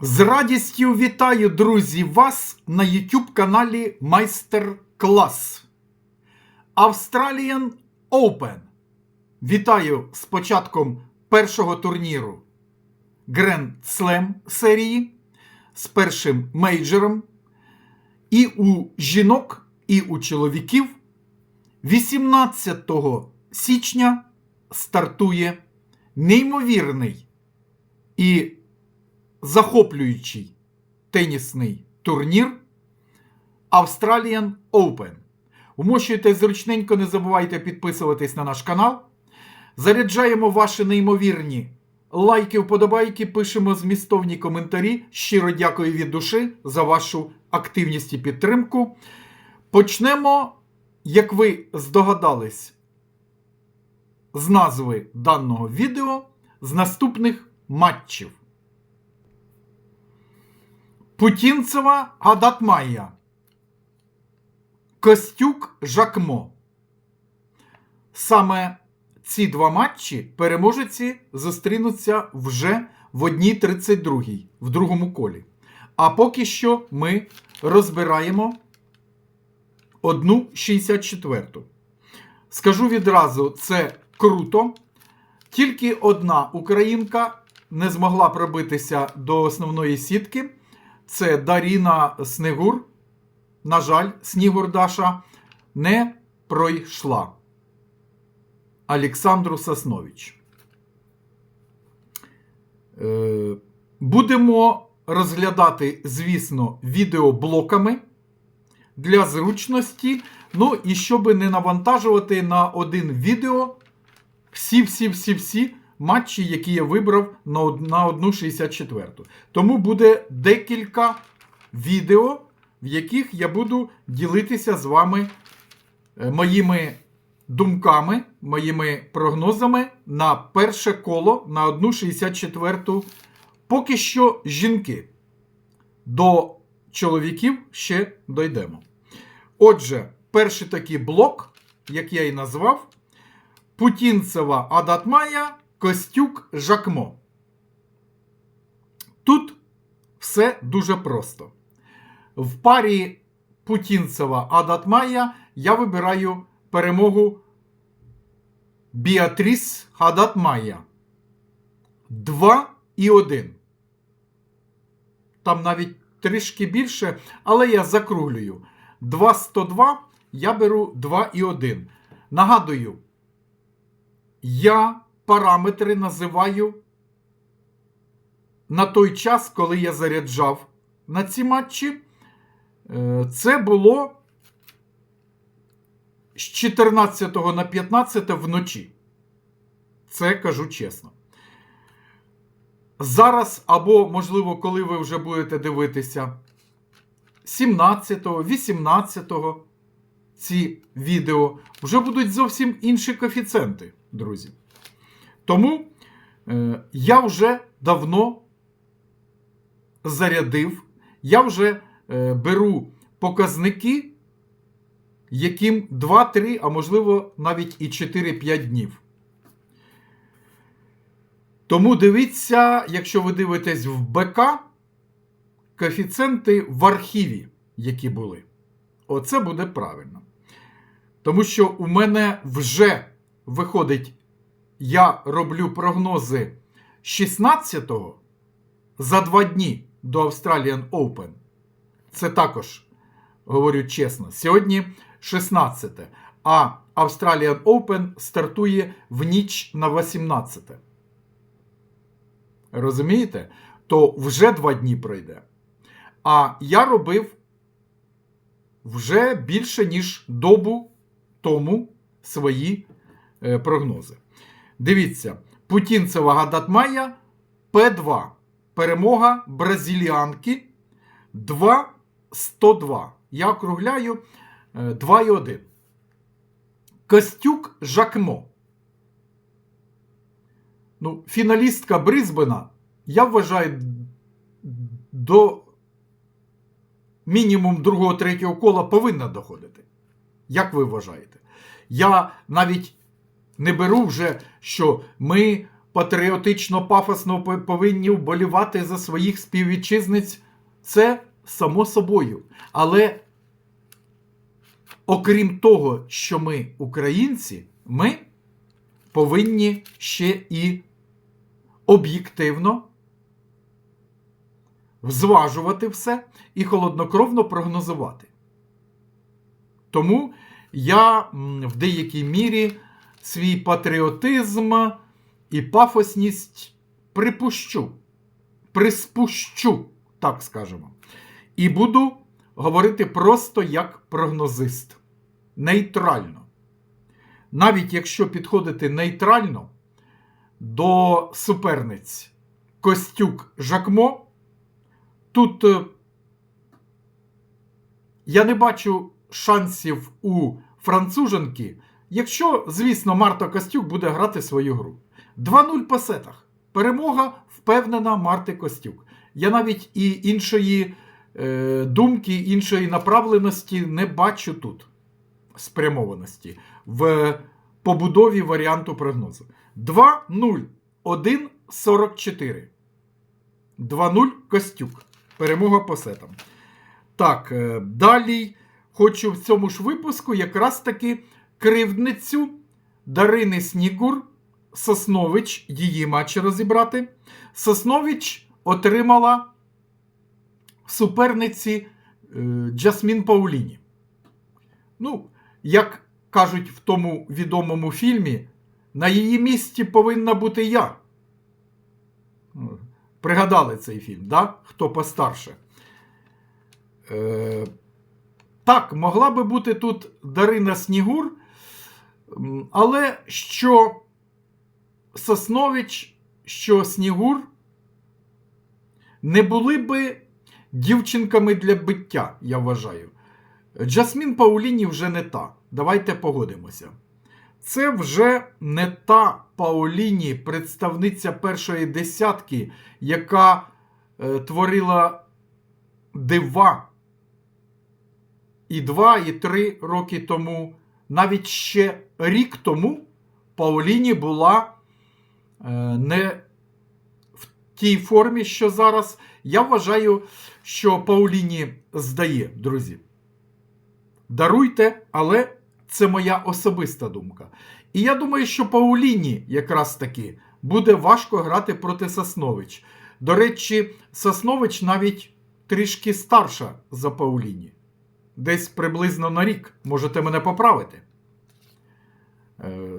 З радістю вітаю, друзі, вас на YouTube каналі Майстер Клас. Australian Open. Вітаю з початком першого турніру Grand Slam серії з першим мейджором. І у жінок, і у чоловіків 18 січня стартує неймовірний і захоплюючий тенісний турнір Australian Open. Вмощуйте зручненько, не забувайте підписуватись на наш канал. Заряджаємо ваші неймовірні лайки, вподобайки, пишемо змістовні коментарі. Щиро дякую від душі за вашу активність і підтримку. Почнемо, як ви здогадались, з назви даного відео з наступних матчів. Путінцева Гадатмая. Костюк Жакмо. Саме ці два матчі переможці зустрінуться вже в 1.32 в другому колі. А поки що ми розбираємо одну 64. ту Скажу відразу, це круто. Тільки одна українка не змогла пробитися до основної сітки. Це Даріна Снегур. На жаль, Снігур Даша не пройшла. Олександру Соснович. Е, Будемо розглядати, звісно, відеоблоками для зручності. Ну і щоб не навантажувати на один відео всі-всі-всі-всі матчі, які я вибрав на од- на одну 64. Тому буде декілька відео, в яких я буду ділитися з вами е, моїми думками, моїми прогнозами на перше коло на одну 64. Поки що жінки. До чоловіків ще дойдемо. Отже, перший такий блок, як я і назвав, Путінцева Адатмая, Костюк Жакмо. Тут все дуже просто. В парі Путінцева Адатмая я вибираю перемогу Біатріс Адатмая. 2 і 1. Там навіть трішки більше, але я закруглюю. 2-102 я беру 2 і 1. Нагадую, я параметри називаю на той час, коли я заряджав на ці матчі. Е, Це було з 14 на 15 вночі. Це кажу чесно. Зараз, або, можливо, коли ви вже будете дивитися 17-го, 18-го ці відео, вже будуть зовсім інші коефіцієнти, друзі. Тому е, я вже давно зарядив, я вже е, беру показники, яким 2-3, а можливо навіть і 4-5 днів. Тому дивіться, якщо ви дивитесь в БК, коефіцієнти в архіві, які були. Оце буде правильно. Тому що у мене вже виходить, я роблю прогнози 16-го за два дні до Australian Open. Це також, говорю чесно, сьогодні 16, а Australian Open стартує в ніч на 18. Розумієте? То вже два дні пройде. А я робив вже більше, ніж добу тому свої е, прогнози. Дивіться, Путінцева Гадатмая П2. Перемога бразиліанки 2-102. Я округляю е, 2,1. Костюк Жакмо. Ну, фіналістка Брисбена, я вважаю, до мінімум другого-третього кола повинна доходити. Як ви вважаєте? Я навіть не беру вже, що ми патріотично пафосно повинні вболівати за своїх співвітчизниць. Це само собою. Але окрім того, що ми українці, ми повинні ще і об'єктивно взважувати все і холоднокровно прогнозувати. Тому я в деякій мірі свій патріотизм і пафосність припущу, приспущу, так скажемо. І буду говорити просто як прогнозист. Нейтрально. Навіть якщо підходити нейтрально до суперниць Костюк Жакмо, тут е, я не бачу шансів у француженки, якщо, звісно, Марта Костюк буде грати свою гру. 2-0 по сетах. Перемога впевнена Марти Костюк. Я навіть і іншої е, думки, іншої направленості не бачу тут спрямованості в побудові варіанту прогнозу. 2-0, 1-44. 2-0 Костюк. Перемога по сетам. Так, е, далі хочу в цьому ж випуску якраз таки кривдницю Дарини Снігур Соснович, її матч розібрати. Соснович отримала суперниці е, Джасмін Пауліні. Ну, як кажуть в тому відомому фільмі, на її місці повинна бути я. Пригадали цей фільм, да? хто постарше. Е, так, могла би бути тут Дарина Снігур, але що Соснович, що Снігур не були би дівчинками для биття, я вважаю. Джасмін Пауліні вже не та. Давайте погодимося. Це вже не та Пауліні, представниця першої десятки, яка е, творила дива і два, і три роки тому. Навіть ще рік тому Пауліні була е, не в тій формі, що зараз. Я вважаю, що Пауліні здає, друзі. Даруйте, але це моя особиста думка. І я думаю, що Пауліні якраз таки буде важко грати проти Соснович. До речі, Соснович навіть трішки старша за Пауліні. Десь приблизно на рік. Можете мене поправити. Е,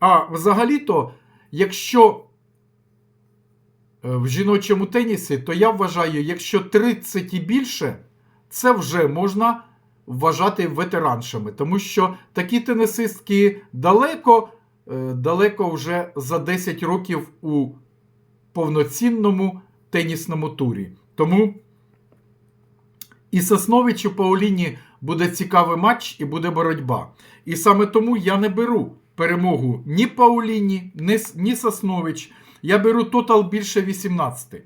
А взагалі-то, якщо е, в жіночому тенісі, то я вважаю, якщо 30 і більше, це вже можна вважати ветераншами, тому що такі тенісистки далеко, е, далеко вже за 10 років у повноцінному тенісному турі. Тому і Сосновичу Пауліні буде цікавий матч і буде боротьба. І саме тому я не беру перемогу ні Пауліні, ні, ні Соснович. Я беру тотал більше 18.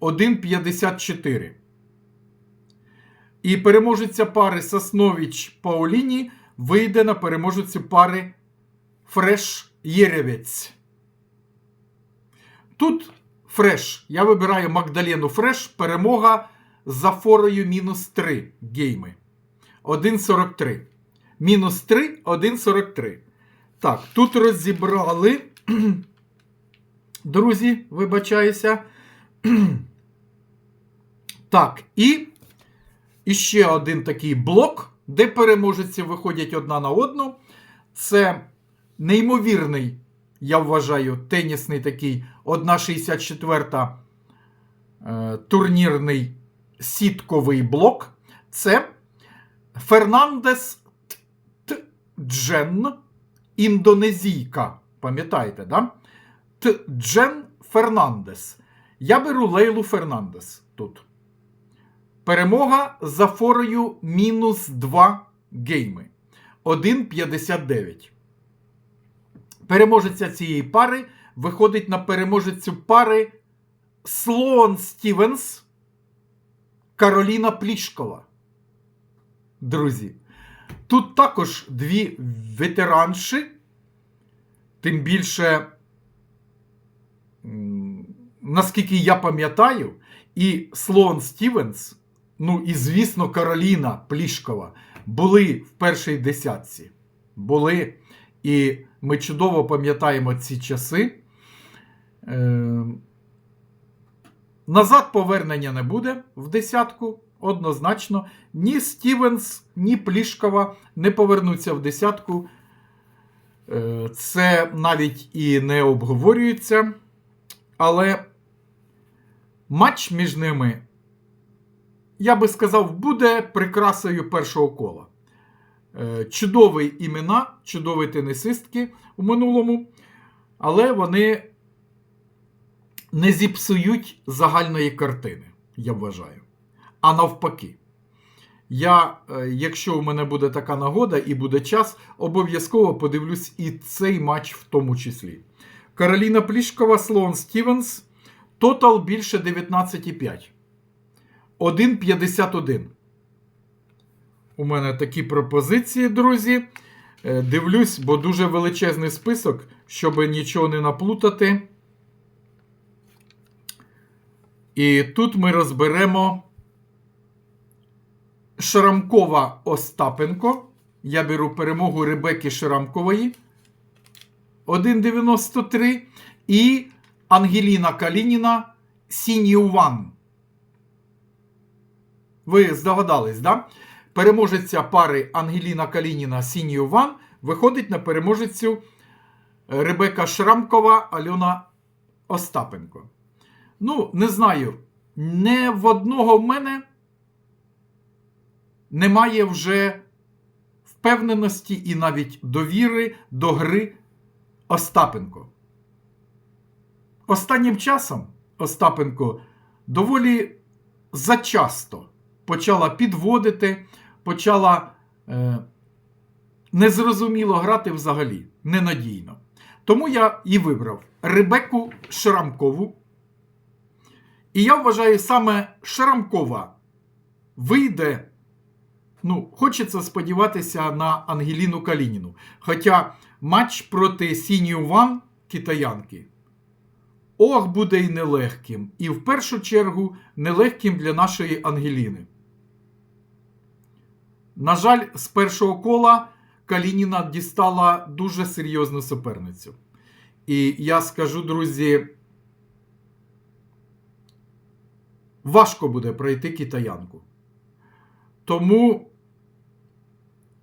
1,54. І переможеця пари Соснович Пауліні вийде на переможецю пари Фреш Єревець. Тут Фреш. Я вибираю Магдалену Фреш. Перемога за форою мінус 3 гейми. 1,43. Мінус 3, 1,43. Так, тут розібрали. Друзі, вибачаюся. Так, і, і ще один такий блок, де переможці виходять одна на одну. Це неймовірний, я вважаю, тенісний такий 1,64 е, турнірний сітковий блок. Це Фернандес Т- Джен, індонезійка. Пам'ятаєте, да? Т- Джен Фернандес. Я беру Лейлу Фернандес тут. Перемога за форою мінус 2 гейми. 1,59. Переможеця цієї пари виходить на переможецю пари Слоан Стівенс Кароліна Плішкова. Друзі, тут також дві ветеранші, тим більше наскільки я пам'ятаю, і Слоан Стівенс, ну і, звісно, Кароліна Плішкова були в першій десятці. Були. І ми чудово пам'ятаємо ці часи. Назад повернення не буде в десятку. Однозначно, ні Стівенс, ні Плішкова не повернуться в десятку. Е, Це навіть і не обговорюється. Але матч між ними, я би сказав, буде прикрасою першого кола. Е, Чудові імена, чудові тенісистки у минулому, але вони не зіпсують загальної картини, я вважаю. А навпаки, я, е, якщо у мене буде така нагода і буде час, обов'язково подивлюсь і цей матч в тому числі. Кароліна Плішкова, Слоун Стівенс. Тотал більше 19,5. 1,51. У мене такі пропозиції, друзі. Е, Дивлюсь, бо дуже величезний список, щоб нічого не наплутати. І тут ми розберемо Шрамкова Остапенко. Я беру перемогу Ребеки Шрамкової 1,93. І Ангеліна Калініна Сіньюван. Ви здогадались, да? Переможеця пари Ангеліна Калініна Сіньюван виходить на переможецю Ребека Шрамкова Альона Остапенко. Ну, не знаю, не в одного в мене немає вже впевненості і навіть довіри до гри Остапенко. Останнім часом Остапенко доволі зачасто почала підводити, почала е, незрозуміло грати взагалі, ненадійно. Тому я і вибрав Ребеку Шрамкову. І я вважаю, саме Шрамкова вийде. Ну, хочеться сподіватися на Ангеліну Калініну. Хоча матч проти Сінію Ван китаянки. Ох, буде і нелегким. І в першу чергу нелегким для нашої Ангеліни. На жаль, з першого кола Калініна дістала дуже серйозну суперницю. І я скажу, друзі, важко буде пройти китаянку. Тому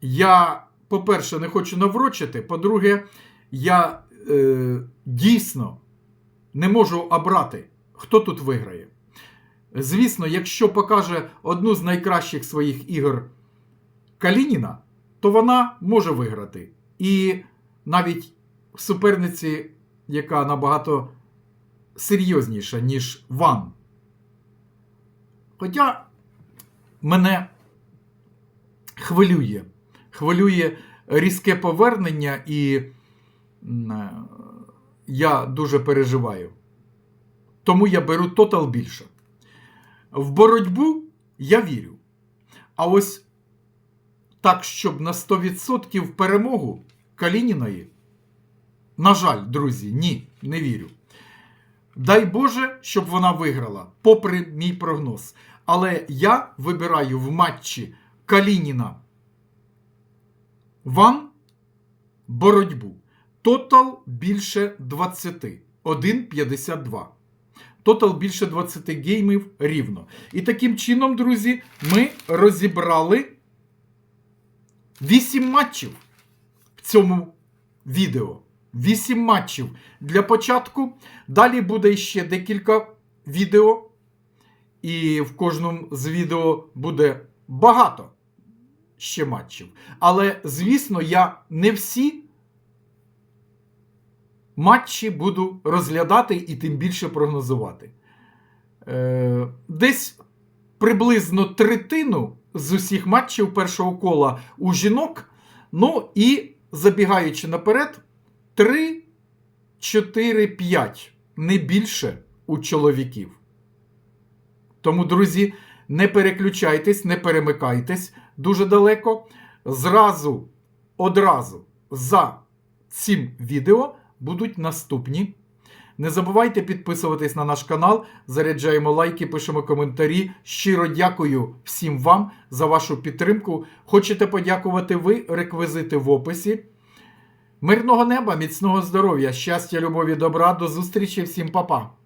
я, по-перше, не хочу наврочити. По-друге, я е, дійсно не можу обрати, хто тут виграє. Звісно, якщо покаже одну з найкращих своїх ігор Калініна, то вона може виграти. І навіть в суперниці, яка набагато серйозніша, ніж Ван. Хоча мене хвилює, хвилює різке повернення, і я дуже переживаю. Тому я беру тотал більше. В боротьбу я вірю. А ось так, щоб на 100% перемогу Калініної, на жаль, друзі, ні, не вірю. Дай Боже, щоб вона виграла, попри мій прогноз. Але я вибираю в матчі Калініна Ван боротьбу. Тотал більше 20. 1,52. Тотал більше 20 геймів рівно. І таким чином, друзі, ми розібрали 8 матчів в цьому відео. 8 матчів для початку. Далі буде ще декілька відео. І в кожному з відео буде багато ще матчів. Але, звісно, я не всі матчі буду розглядати і тим більше прогнозувати. Е, Десь приблизно третину з усіх матчів першого кола у жінок. Ну і забігаючи наперед, 3, 4, 5, не більше у чоловіків. Тому, друзі, не переключайтесь, не перемикайтесь дуже далеко. Зразу, одразу за цим відео будуть наступні. Не забувайте підписуватись на наш канал, заряджаємо лайки, пишемо коментарі. Щиро дякую всім вам за вашу підтримку. Хочете подякувати ви реквізити в описі. Мирного неба, міцного здоров'я, щастя, любові, добра, до зустрічі всім, папа. -па.